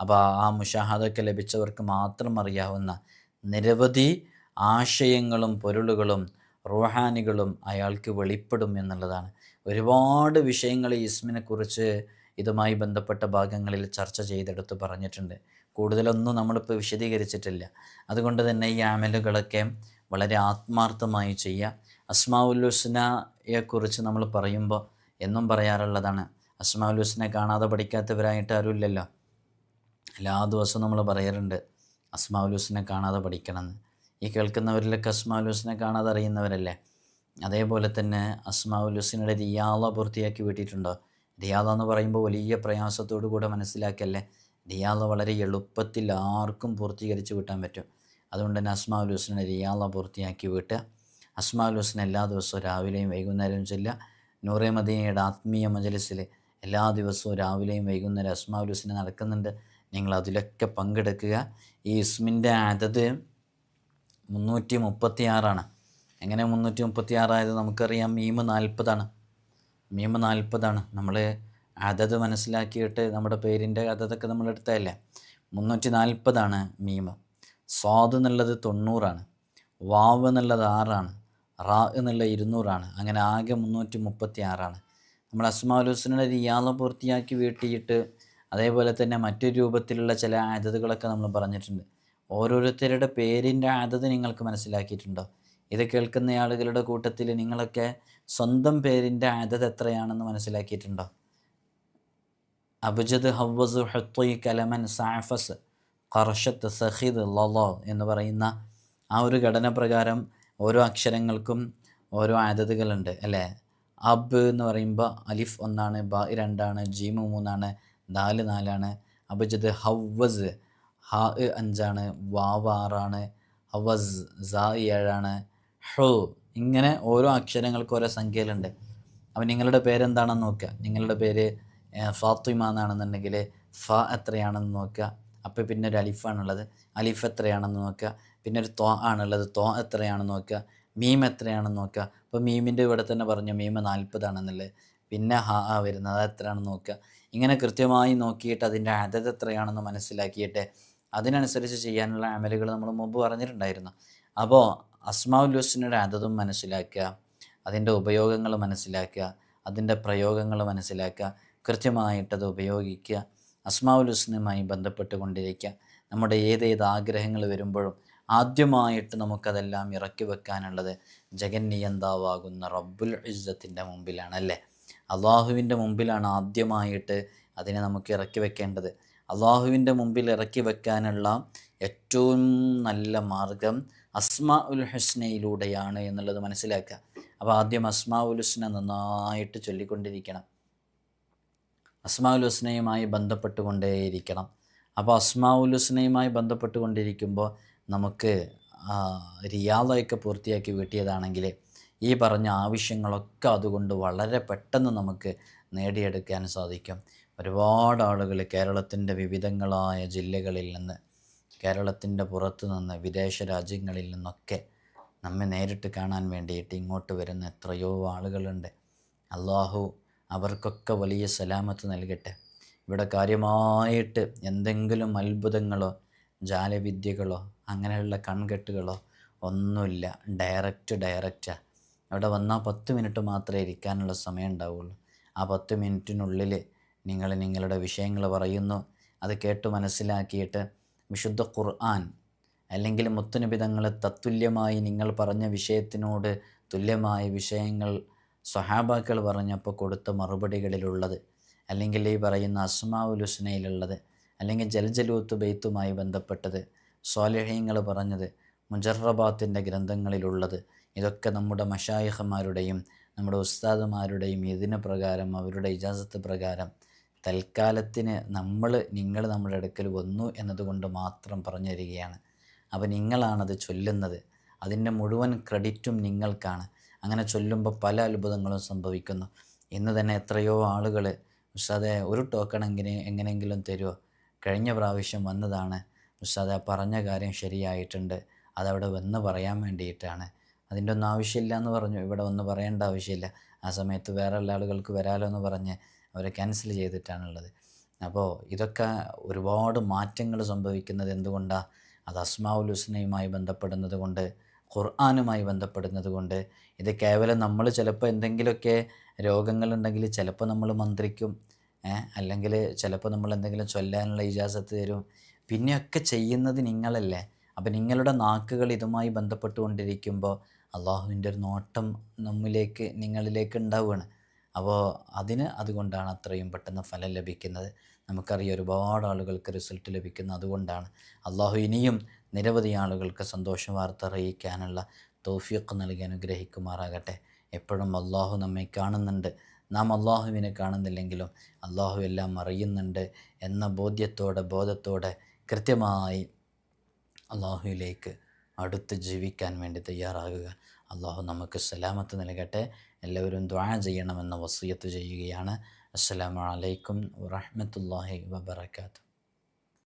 അപ്പോൾ ആ മുഷാഹദൊക്കെ ലഭിച്ചവർക്ക് മാത്രം അറിയാവുന്ന നിരവധി ആശയങ്ങളും പൊരുളുകളും റുഹാനികളും അയാൾക്ക് വെളിപ്പെടും എന്നുള്ളതാണ്. ഒരുപാട് വിഷയങ്ങൾ ഇസ്മിനെക്കുറിച്ച് ഇതുമായി ബന്ധപ്പെട്ട ഭാഗങ്ങളിൽ ചർച്ച ചെയ്തെടുത്ത് പറഞ്ഞിട്ടുണ്ട്. കൂടുതലൊന്നും നമ്മളിപ്പോൾ വിശദീകരിച്ചിട്ടില്ല. അതുകൊണ്ട് തന്നെ ഈ ആമലുകളൊക്കെ വളരെ ആത്മാർത്ഥമായി ചെയ്യുക അസ്മാവുല്ലുസ്നയെക്കുറിച്ച് നമ്മൾ പറയുമ്പോൾ എന്നും പറയാറുള്ളതാണ്. അസ്മാവുല്ലുസ്നെ കാണാതെ പഠിക്കാത്തവരായിട്ട് ആരുമില്ലല്ലോ. എല്ലാ ദിവസവും നമ്മൾ പറയാറുണ്ട് അസ്മാഉൽ ഹുസ്നെ കാണാതെ പഠിക്കണമെന്ന്. ഈ കേൾക്കുന്നവരിലൊക്കെ അസ്മാഉൽ ഹുസ്നെ കാണാതെ അറിയുന്നവരല്ലേ? അതേപോലെ തന്നെ അസ്മാഉൽ ഹുസ്നയുടെ റിയാള പൂർത്തിയാക്കി വിട്ടിട്ടുണ്ടോ? റിയാള എന്ന് പറയുമ്പോൾ വലിയ പ്രയാസത്തോടു കൂടെ മനസ്സിലാക്കല്ലേ? റിയാള വളരെ എളുപ്പത്തിൽ ആർക്കും പൂർത്തീകരിച്ച് വിട്ടാൻ പറ്റും. അതുകൊണ്ട് തന്നെ അസ്മാഉൽ ഹുസ്നെ റിയാള പൂർത്തിയാക്കി വീട്ടുക അസ്മാഉൽ ഹുസ്ന എല്ലാ ദിവസവും രാവിലെയും വൈകുന്നേരവും ചെല്ലുക. നൂറേ മദീനയുടെ ആത്മീയ മജലിസിൽ എല്ലാ ദിവസവും രാവിലെയും വൈകുന്നേരം അസ്മാഉൽ ഹുസ്ന നടക്കുന്നുണ്ട്. നിങ്ങൾ അതിലൊക്കെ പങ്കെടുക്കുക. ഈ ഇസ്മിന്റെ അതത് മുന്നൂറ്റി മുപ്പത്തി ആറാണ് എങ്ങനെ മുന്നൂറ്റി മുപ്പത്തി ആറായത് നമുക്കറിയാം. മീമ് നാൽപ്പതാണ്. മീമ് നാൽപ്പതാണ്. നമ്മൾ അതത് മനസ്സിലാക്കിയിട്ട് നമ്മുടെ പേരിന്റെ അതതൊക്കെ നമ്മൾ എടുത്തതല്ലേ മുന്നൂറ്റി നാൽപ്പതാണ് മീമ്. സ്വാദ് എന്നുള്ളത് തൊണ്ണൂറാണ്. വാവ് എന്നുള്ളത് ആറാണ്. റാ എന്നുള്ള ഇരുന്നൂറാണ്. അങ്ങനെ ആകെ മുന്നൂറ്റി മുപ്പത്തി ആറാണ് നമ്മൾ അസ്മാഉൽ ഹുസ്നയുടെ റിയാള പൂർത്തിയാക്കി വീട്ടിയിട്ട് അതേപോലെ തന്നെ മറ്റു രൂപത്തിലുള്ള ചില ആദതുകളൊക്കെ നമ്മൾ പറഞ്ഞിട്ടുണ്ട്. ഓരോരുത്തരുടെ പേരിന്റെ ആദത് നിങ്ങൾക്ക് മനസ്സിലാക്കിയിട്ടുണ്ടോ? ഇത് കേൾക്കുന്ന ആളുകളുടെ കൂട്ടത്തിൽ നിങ്ങളൊക്കെ സ്വന്തം പേരിന്റെ ആദത് എത്രയാണെന്ന് മനസ്സിലാക്കിയിട്ടുണ്ടോ? അബുജദ് ഹവ്വസ് ഹത്തൊയ് കലമൻ സാഫസ് കർഷത്ത് സഹിദ് ലലോ എന്ന് പറയുന്ന ആ ഒരു ഘടന പ്രകാരം ഓരോ അക്ഷരങ്ങൾക്കും ഓരോ ആദതുകളുണ്ട് അല്ലേ? അബ് എന്ന് പറയുമ്പോൾ അലിഫ് ഒന്നാണ് ബ രണ്ടാണ് ജീമ് മൂന്നാണ് ദാൽ നാലാണ്. അബജദ് ഹവ്വസ്. ഹ അഞ്ചാണ്. വാവ് ആറാണ്. ഹവസ് സ ഏഴാണ്. ഹു ഇങ്ങനെ ഓരോ അക്ഷരങ്ങൾക്കും ഓരോ സംഖ്യയിലുണ്ട്. അപ്പം നിങ്ങളുടെ പേരെന്താണെന്ന് നോക്കുക. നിങ്ങളുടെ പേര് ഫാത്തിമ എന്നാണെന്നുണ്ടെങ്കിൽ ഫ എത്രയാണെന്ന് നോക്കുക. അപ്പോൾ പിന്നെ ഒരു അലിഫാണുള്ളത് അലിഫ് എത്രയാണെന്ന് നോക്കുക. പിന്നെ ഒരു തോ ആണുള്ളത്. തോ എത്രയാണെന്ന് നോക്കുക. മീം എത്രയാണെന്ന് നോക്കുക. അപ്പോൾ മീമിന്റെ ഇവിടെ തന്നെ പറഞ്ഞു മീം നാൽപ്പതാണെന്നുള്ളത്. പിന്നെ ഹ ആ വരുന്നത് അത് എത്രയാണെന്ന് നോക്കുക. ഇങ്ങനെ കൃത്യമായി നോക്കിയിട്ട് അതിന്റെ അതത് എത്രയാണെന്ന് മനസ്സിലാക്കിയിട്ട് അതിനനുസരിച്ച് ചെയ്യാനുള്ള അമലുകൾ നമ്മൾ മുമ്പ് പറഞ്ഞിട്ടുണ്ടായിരുന്നു. അപ്പോൾ അസ്മാഉൽ ഹുസ്നയുടെ അതതും മനസ്സിലാക്കുക അതിന്റെ ഉപയോഗങ്ങൾ മനസ്സിലാക്കുക അതിന്റെ പ്രയോഗങ്ങൾ മനസ്സിലാക്കുക കൃത്യമായിട്ടത് ഉപയോഗിക്കുക അസ്മാഉൽ ഹുസ്നുമായി ബന്ധപ്പെട്ടുകൊണ്ടിരിക്കുക നമ്മുടെ ഏതേത് ആഗ്രഹങ്ങൾ വരുമ്പോഴും ആദ്യമായിട്ട് നമുക്കതെല്ലാം ഇറക്കി വെക്കാനുള്ളത് ജഗന്നിയന്താവാകുന്ന റബ്ബുൽ ഇസ്സത്തിന്റെ മുമ്പിലാണ് അല്ലേ അള്ളാഹുവിന്റെ മുമ്പിലാണ് ആദ്യമായിട്ട് അതിനെ നമുക്ക് ഇറക്കി വെക്കേണ്ടത്. അള്ളാഹുവിന്റെ മുമ്പിൽ ഇറക്കി വെക്കാനുള്ള ഏറ്റവും നല്ല മാർഗം അസ്മാ ഉൽ ഹുസ്നയിലൂടെയാണ് എന്നുള്ളത് മനസ്സിലാക്കുക. അപ്പോൾ ആദ്യം അസ്മാ ഉൽ ഹുസ്ന നന്നായിട്ട് ചൊല്ലിക്കൊണ്ടിരിക്കണം. അസ്മാ ഉൽ ഹുസ്നയുമായി ബന്ധപ്പെട്ടുകൊണ്ടേയിരിക്കണം. അപ്പോൾ അസ്മാ ഉൽ ഹുസ്നയുമായി ബന്ധപ്പെട്ടുകൊണ്ടിരിക്കുമ്പോൾ നമുക്ക് റിയാദയൊക്കെ പൂർത്തിയാക്കി വീട്ടിയതാണെങ്കിൽ ഈ പറഞ്ഞ ആവശ്യങ്ങളൊക്കെ അതുകൊണ്ട് വളരെ പെട്ടെന്ന് നമുക്ക് നേടിയെടുക്കാൻ സാധിക്കും. ഒരുപാട് ആളുകൾ കേരളത്തിന്റെ വിവിധങ്ങളായ ജില്ലകളിൽ നിന്ന് കേരളത്തിന്റെ പുറത്തു നിന്ന് വിദേശ രാജ്യങ്ങളിൽ നിന്നൊക്കെ നമ്മെ നേരിട്ട് കാണാൻ വേണ്ടിയിട്ട് ഇങ്ങോട്ട് വരുന്ന എത്രയോ ആളുകളുണ്ട്. അള്ളാഹു അവർക്കൊക്കെ വലിയ സലാമത്ത് നൽകട്ടെ. ഇവിടെ കാര്യമായിട്ട് എന്തെങ്കിലും അത്ഭുതങ്ങളോ ജാലവിദ്യകളോ അങ്ങനെയുള്ള കൺകെട്ടുകളോ ഒന്നുമില്ല. ഡയറക്റ്റ് ഡയറക്റ്റാ. അവിടെ വന്നാൽ പത്ത് മിനിറ്റ് മാത്രമേ ഇരിക്കാനുള്ള സമയം ഉണ്ടാവുള്ളൂ. ആ പത്ത് മിനിറ്റിനുള്ളിൽ നിങ്ങൾ നിങ്ങളുടെ വിഷയങ്ങൾ പറയുന്നു. അത് കേട്ട് മനസ്സിലാക്കിയിട്ട് വിശുദ്ധ ഖുർആൻ അല്ലെങ്കിൽ മുത്തുനിബിതങ്ങളെ തത്തുല്യമായി നിങ്ങൾ പറഞ്ഞ വിഷയത്തിനോട് തുല്യമായ വിഷയങ്ങൾ സ്വഹാബാക്കൾ പറഞ്ഞപ്പോൾ കൊടുത്ത മറുപടികളിലുള്ളത് അല്ലെങ്കിൽ ഈ പറയുന്ന അസ്മാവുലുസ്നയിലുള്ളത് അല്ലെങ്കിൽ ജൽജലൂത്ത് ബെയ്ത്തുമായി ബന്ധപ്പെട്ടത് സ്വാലഹ്യങ്ങൾ പറഞ്ഞത് മുജറബാത്തിന്റെ ഗ്രന്ഥങ്ങളിലുള്ളത്. ഇതൊക്കെ നമ്മുടെ മഷായിഹമാരുടെയും നമ്മുടെ ഉസ്താദുമാരുടെയും ഇതിന് പ്രകാരം അവരുടെ ഇജാസത്ത് പ്രകാരം തൽക്കാലത്തിന് നമ്മൾ നിങ്ങൾ നമ്മുടെ അടുക്കൽ വന്നു എന്നതുകൊണ്ട് മാത്രം പറഞ്ഞു തരികയാണ് അപ്പോൾ നിങ്ങളാണത് ചൊല്ലുന്നത്. അതിന്റെ മുഴുവൻ ക്രെഡിറ്റും നിങ്ങൾക്കാണ്. അങ്ങനെ ചൊല്ലുമ്പോൾ പല അത്ഭുതങ്ങളും സംഭവിക്കുന്നു. ഇന്ന് തന്നെ എത്രയോ ആളുകൾ ഉസ്താദെ ഒരു ടോക്കൺ എങ്ങനെ എങ്ങനെയെങ്കിലും തരുമോ കഴിഞ്ഞ പ്രാവശ്യം വന്നതാണ്. ഉസ്താദെ പറഞ്ഞ കാര്യം ശരിയായിട്ടുണ്ട്. അതവിടെ വന്ന് പറയാൻ വേണ്ടിയിട്ടാണ്. അതിന്റെ ഒന്നും ആവശ്യമില്ല എന്ന് പറഞ്ഞു. ഇവിടെ വന്ന് പറയേണ്ട ആവശ്യമില്ല. ആ സമയത്ത് വേറെ ഉള്ള ആളുകൾക്ക് വരാലോ എന്ന് പറഞ്ഞ് അവരെ ക്യാൻസൽ ചെയ്തിട്ടാണുള്ളത്. അപ്പോൾ ഇതൊക്കെ ഒരുപാട് മാറ്റങ്ങൾ സംഭവിക്കുന്നത് എന്തുകൊണ്ടാണ് അത് അസ്മാവുൽ ഹുസ്നയുമായി ബന്ധപ്പെടുന്നത് കൊണ്ട് ഖുർആാനുമായി ബന്ധപ്പെടുന്നത് കൊണ്ട്. ഇത് കേവലം നമ്മൾ ചിലപ്പോൾ എന്തെങ്കിലുമൊക്കെ രോഗങ്ങളുണ്ടെങ്കിൽ ചിലപ്പോൾ നമ്മൾ മന്ത്രിക്കും അല്ലെങ്കിൽ ചിലപ്പോൾ നമ്മൾ എന്തെങ്കിലും ചൊല്ലാനുള്ള ഇജാസത്ത് തരും. പിന്നെയൊക്കെ ചെയ്യുന്നത് നിങ്ങളല്ലേ. അപ്പം നിങ്ങളുടെ നാക്കുകൾ ഇതുമായി ബന്ധപ്പെട്ടുകൊണ്ടിരിക്കുമ്പോൾ അള്ളാഹുവിന്റെ ഒരു നോട്ടം നമ്മിലേക്ക് നിങ്ങളിലേക്ക് ഉണ്ടാവുകയാണ്. അപ്പോൾ അതിന് അതുകൊണ്ടാണ് അത്രയും പെട്ടെന്ന് ഫലം ലഭിക്കുന്നത്. നമുക്കറിയാം ഒരുപാട് ആളുകൾക്ക് റിസൾട്ട് ലഭിക്കുന്നത് അതുകൊണ്ടാണ്. അള്ളാഹു ഇനിയും നിരവധി ആളുകൾക്ക് സന്തോഷ വാർത്ത അറിയിക്കാനുള്ള തോഫിയൊക്കെ നൽകി അനുഗ്രഹിക്കുമാറാകട്ടെ. എപ്പോഴും അള്ളാഹു നമ്മെ കാണുന്നുണ്ട്. നാം അള്ളാഹുവിനെ കാണുന്നില്ലെങ്കിലും അള്ളാഹു എല്ലാം അറിയുന്നുണ്ട് എന്ന ബോധ്യത്തോടെ ബോധത്തോടെ കൃത്യമായി അള്ളാഹുവിലേക്ക് അടുത്ത് ജീവിക്കാൻ വേണ്ടി തയ്യാറാകുക. അള്ളാഹു നമുക്ക് സലാമത്ത് നൽകട്ടെ. എല്ലാവരും ദ്വാ ചെയ്യണമെന്ന വസീയത്ത് ചെയ്യുകയാണ്. അസ്സലാമു അലൈക്കും വറഹ്മത്തുള്ളാഹി വബറകാതുഹു.